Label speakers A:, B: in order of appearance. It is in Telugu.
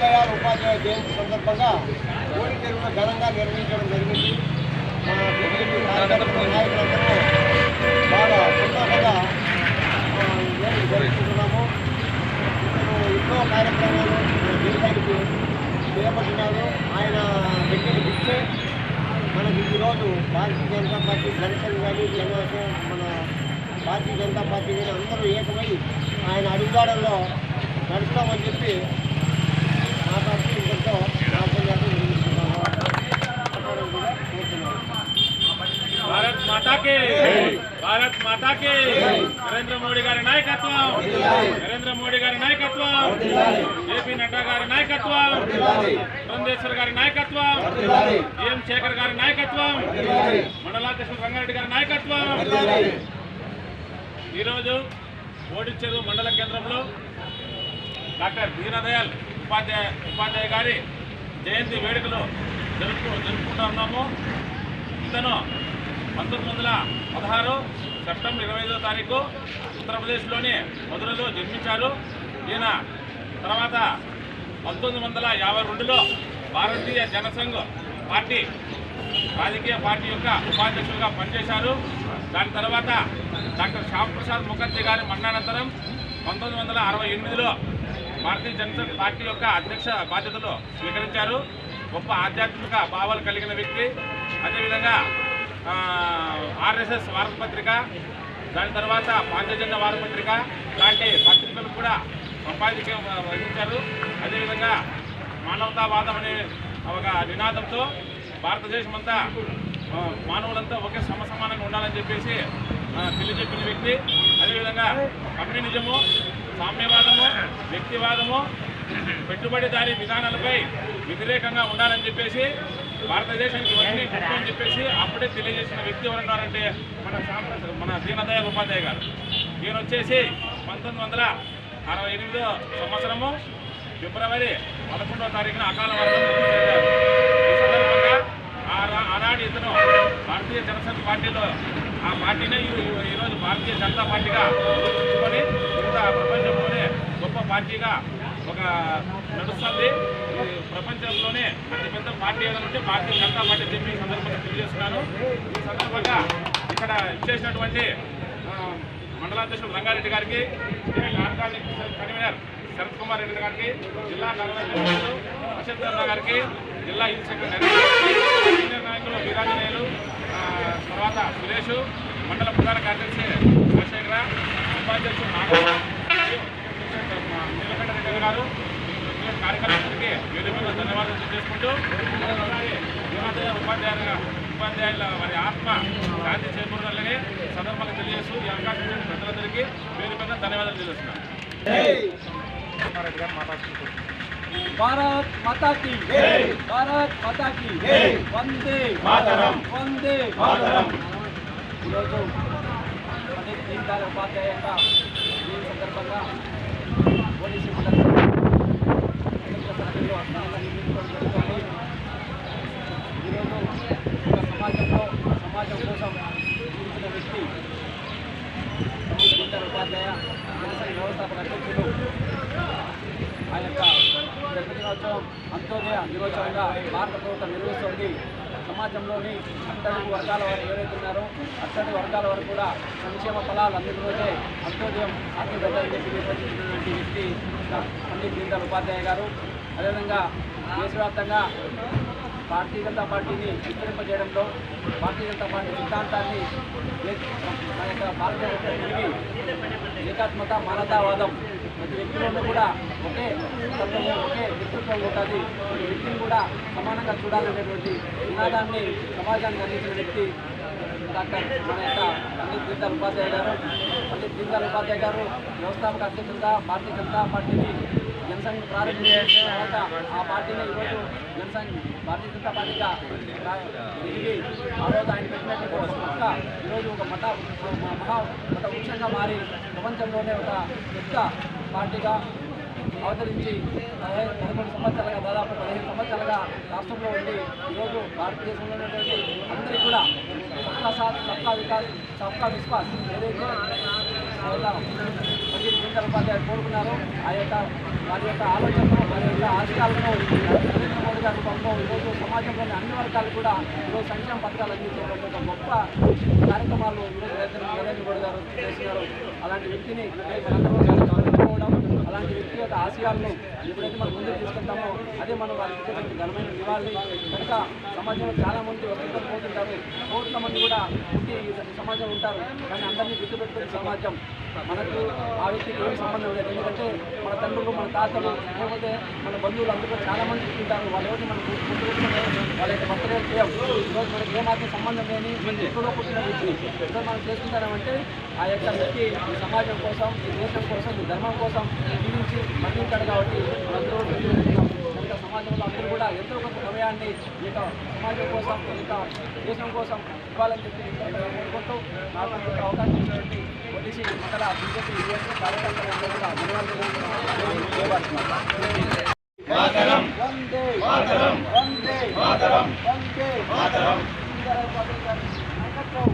A: దీన్ ఉపాధ్యాయ జయంతి సందర్భంగా కోడి చెరువులో ఘనంగా నిర్వహించడం జరిగింది. మన బీజేపీ కార్యకర్తలు నాయకులందరూ బాగా ఉత్సాహంగా ఆ, జరుపుకుంటున్నాము ఇతను ఎన్నో కార్యక్రమాలు మన చేపట్టినారు ఆయన పెట్టిన ఇచ్చే మనకి ఈరోజు భారతీయ జనతా పార్టీ జనసేన కానీ జనసేన మన భారతీయ జనతా పార్టీ కానీ అందరూ ఏకమై ఆయన అడుగుదాడల్లో నడుస్తామని చెప్పి
B: భారత్ మాతాకి భారత్ మాతాకి నరేంద్ర మోడీ గారి నాయకత్వం. నరేంద్ర మోడీ గారి నాయకత్వం. జేపీ నడ్డా గారి నాయకత్వం. పురంధేశ్వర్ గారి నాయకత్వం. జిఎం శేఖర్ గారి నాయకత్వం. మండలాధ్యక్షుడు రంగారెడ్డి గారి నాయకత్వం. ఈరోజు ఓడిచ్చేరు మండల కేంద్రంలో డాక్టర్ దీనదయాల్ ఉపాధ్యాయ ఉపాధ్యాయ గారి జయంతి వేడుకలు జరుపు జరుపుకుంటూ ఉన్నాము. ఇతను పంతొమ్మిది వందల పదహారు సెప్టెంబర్ ఇరవై ఐదో తారీఖు ఉత్తరప్రదేశ్లోని మధురలో జన్మించారు. ఈయన తర్వాత పంతొమ్మిది వందల యాభై రెండులో భారతీయ జనసంఘ్ పార్టీ రాజకీయ పార్టీ యొక్క ఉపాధ్యక్షులుగా పనిచేశారు. దాని తర్వాత డాక్టర్ శ్యామప్రసాద్ ముఖర్జీ గారి మరణానంతరం పంతొమ్మిది వందల అరవై ఎనిమిదిలో భారతీయ జనసంఘ్ పార్టీ యొక్క అధ్యక్ష బాధ్యతలు స్వీకరించారు. గొప్ప ఆధ్యాత్మిక భావాలు కలిగిన వ్యక్తి. అదేవిధంగా ఆర్ఎస్ఎస్ వారపత్రిక దాని తర్వాత పాంచజన్య వారపత్రిక లాంటి పత్రికలు కూడా సంపాదించ వహించారు. అదేవిధంగా మానవతావాదం అనే ఒక నినాదంతో భారతదేశం అంతా మానవులంతా ఒకే సమసమానంగా ఉండాలని చెప్పేసి తెలియజెప్పిన వ్యక్తి. అదేవిధంగా కమ్యూనిజము సామ్యవాదము వ్యక్తివాదము పెట్టుబడిదారీ విధానాలపై వ్యతిరేకంగా ఉండాలని చెప్పేసి భారతదేశానికి ఇవన్నీ అని చెప్పేసి అప్పుడే తెలియజేసిన వ్యక్తి ఎవరన్నారంటే మన మన దీనదయాళ్ ఉపాధ్యాయ గారు. ఈయన వచ్చేసి పంతొమ్మిది వందల అరవై ఎనిమిదో సంవత్సరము ఫిబ్రవరి పదకొండవ తారీఖున అకాల ఈ సందర్భంగా ఆనాడు ఇతను భారతీయ జనసంఘ పార్టీలో ఆ పార్టీనే ఈరోజు భారతీయ జనతా పార్టీగా తీసుకొని మిగతా ప్రపంచంలోనే గొప్ప పార్టీగా ఒక నడుస్తుంది. ప్రపంచంలోనే అతి పెద్ద పార్టీ ఏదంటే ఉంటే భారతీయ జనతా పార్టీ చెప్పి ఈ సందర్భంగా తెలియజేస్తున్నాను. ఈ సందర్భంగా ఇక్కడ ఇచ్చేసినటువంటి మండలాధ్యక్షుడు రంగారెడ్డి గారికి ఆర్గానిక్ కన్వీనర్ శరత్ కుమార్ రెడ్డి గారికి జిల్లా కార్యదర్శులు అశోక్ చంద్ర గారికి జిల్లా ఇన్స్పెక్టర్ సీనియర్ నాయకులు వీరాజనేయులు తర్వాత సురేష్ దీనదయాళ్ ఉపాధ్యాయుల ఉపాధ్యాయుల వారి ఆత్మ శాంతి చేకూరాలని సందర్భంగా తెలియజేస్తూ ఈ అవకాశం ఇచ్చిన ప్రజలందరికీ వేదికగా ధన్యవాదాలు తెలియజేస్తున్నాను.
C: భారత్ మాతా కి భారత్ మాతా కి వందే
B: మాతరం.
C: వందే
B: మాతరం.
C: ఈరోజు పండిత్ దీన్ దయాళ్ ఉపాధ్యాయ సందర్భంగా పోలీసు మండలి ప్రజల్లో ఘనంగా నిర్మించుకోవడం జరుగుతుంది ఈరోజు ఒక సమాజంలో సమాజం కోసం జీవించిన వ్యక్తి పండిత్ దీన్ దయాళ్ ఉపాధ్యాయ జనసంఘ వ్యవస్థాపక అధ్యక్షులు ఆ యొక్క జన్మదినోత్సవం అంత్యోదయ దినోత్సవంగా భారత ప్రభుత్వం నిర్వహిస్తుంది. సమాజంలోని అట్టడుగు వర్గాల వారు ఎవరైతే ఉన్నారో అట్టడుగు వర్గాల వారు కూడా సంక్షేమ ఫలాలు అందుకునే అంత్యోదయం అతిపెద్దని చెప్పి నిర్వహించినటువంటి వ్యక్తి పండిత్ దీన్ ఉపాధ్యాయ గారు. అదేవిధంగా దేశవ్యాప్తంగా భారతీయ జనతా పార్టీని విస్తరింపజేయడంలో భారతీయ జనతా పార్టీ సిద్ధాంతాన్ని మన యొక్క భారతీయ ఏకాత్మత మానవతావాదం ప్రతి వ్యక్తిలోనూ కూడా ఒకే తత్వము ఒకే వ్యక్తిత్వం ఉంటుంది. ప్రతి వ్యక్తిని కూడా సమానంగా చూడాలనేటువంటి నినాదాన్ని సమాజానికి అందించిన వ్యక్తి డాక్టర్ మన యొక్క పండిత్ దీన్దయాళ్ ఉపాధ్యాయ గారు. పండిత్ దీన్దయాళ్ ఉపాధ్యాయ గారు వ్యవస్థాపక అధ్యక్షులుగా భారతీయ జనతా పార్టీని జనసంఘ్ ప్రారంభించే తర్వాత ఆ పార్టీని ఈరోజు జనసంఘ్ భారతీయ జనతా పార్టీగా రా- తిరిగి ఆ రోజు ఆయన పెట్టినటువంటి ఒక సంస్థ ఈరోజు ఒక మత మహా మత వృక్షంగా మారి ప్రపంచంలోనే ఒక పెద్ద పార్టీగా అవతరించి పదకొండు సంవత్సరాలుగా దాదాపు పదిహేను సంవత్సరాలుగా రాష్ట్రంలో ఉండి ఈరోజు భారతదేశంలో ఉన్నటువంటి అందరికీ కూడా సబ్కా సాత్ సబ్కా వికాస్ సబ్కా విశ్వాస్ ఏదైతే ఆ యొక్క ఉపాధ్యాయులు కోరుకున్నారు ఆ యొక్క వారి యొక్క ఆలోచనలు వారి యొక్క ఆశయాలను నరేంద్ర మోడీ గారి రూపంలో ఈరోజు సమాజంలోని అన్ని వర్గాలు కూడా ఈరోజు సంక్షేమ పథకాలు అందించడం ఒక గొప్ప కార్యక్రమాలు ఈరోజు నరేంద్ర నరేంద్ర మోడీ గారు చేస్తున్నారు. అలాంటి వ్యక్తిని మనందరం అలాంటి వ్యక్తి యొక్క ఆశయాలను ఎప్పుడైతే మనం ముందుకు తీసుకుంటామో అదే మనం వారికి ఘనమైన నివాళి కనుక సమాజంలో చాలా మంది వస్తుంటారు పోతుంటారు. కోట్ల మంది కూడా వ్యక్తి సమాజం ఉంటారు. కానీ అందరినీ గుర్తుపెట్టుకునే సమాజం మనకు ఆ వ్యక్తికి ఏమి సంబంధం లేదు. ఎందుకంటే మన తండ్రులు మన తాతలు లేకపోతే మన బంధువులు అందరూ చాలామంది ఉంటారు. వాళ్ళు ఎవరిని మనం గుర్తుపెట్టుకుంటే వాళ్ళ యొక్క బర్త్డే చేయం ఈరోజు మనకి ఏమాత్రం సంబంధం లేని ఎక్కడో పుట్టిన వ్యక్తి. ఈరోజు మనం చేసుకుంటామంటే ఆ యొక్క వ్యక్తి ఈ సమాజం కోసం ఈ దేశం కోసం ఈ ధర్మం కోసం జీవించి మరణించాడు కాబట్టి మనందరూ సమాజంలో అందరూ కూడా ఎంతో కొంత సమయాన్ని ఈ యొక్క సమాజం కోసం ఈ యొక్క దేశం కోసం ఇవ్వాలని చెప్పి కోరుకుంటూ నాకు అవకాశం ఇచ్చినటువంటి ఒడిసి మండల బీజేపీ యుఎస్ కార్యకర్తలందరూ కూడా ధన్యవాదాలు తెలియజేస్తున్నాను. వందే మాతరం వందే మాతరం. వందే మాతరం. నాయకత్వం